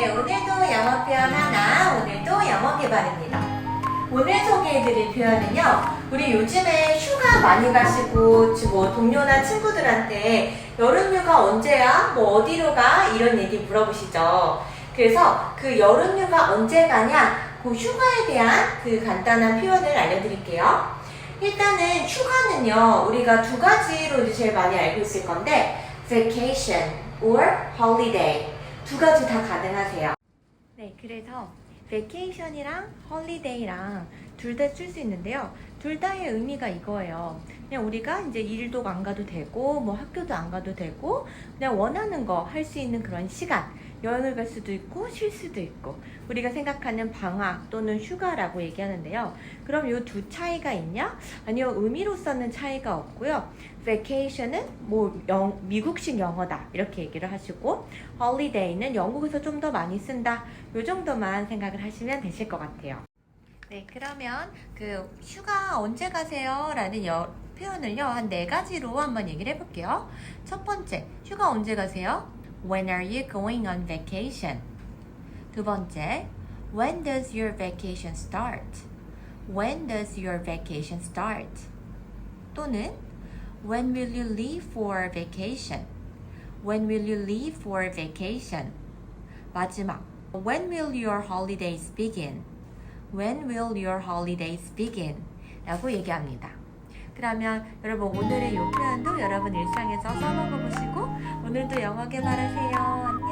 네, 오늘도 영어 표현 하나, 오늘도 영어 개발입니다. 오늘 소개해드릴 표현은요, 우리 요즘에 휴가 많이 가시고, 뭐 동료나 친구들한테 여름휴가 언제야? 뭐 어디로 가? 이런 얘기 물어보시죠. 그래서 그 여름휴가 언제 가냐? 그 휴가에 대한 그 간단한 표현을 알려드릴게요. 일단은 휴가는요, 우리가 두 가지로 제일 많이 알고 있을 건데, vacation or holiday. 두 가지 다 가능하세요. 네, 그래서 vacation이랑 holiday랑 둘 다 쓸 수 있는데요. 둘 다의 의미가 이거예요. 그냥 우리가 이제 일도 안 가도 되고, 뭐 학교도 안 가도 되고, 그냥 원하는 거 할 수 있는 그런 시간. 여행을 갈 수도 있고, 쉴 수도 있고, 우리가 생각하는 방학 또는 휴가라고 얘기하는데요. 그럼 이 두 차이가 있냐? 아니요, 의미로서는 차이가 없고요. vacation은 뭐 영- 미국식 영어다 이렇게 얘기를 하시고 holiday는 영국에서 좀 더 많이 쓴다 요 정도만 생각을 하시면 되실 것 같아요. 네, 그러면 그 휴가 언제 가세요? 라는 여- 표현을요 한 네 가지로 한번 얘기를 해볼게요. 첫 번째, 휴가 언제 가세요? When are you going on vacation? 두 번째, When does your vacation start? When does your vacation start? 또는 When will you leave for vacation? When will you leave for vacation? 마지막. When will your holidays begin? When will your holidays begin? 라고 얘기합니다. 그러면 여러분 오늘의 이 표현도 여러분 일상에서 써먹어 보시고 오늘도 영어 개발하세요.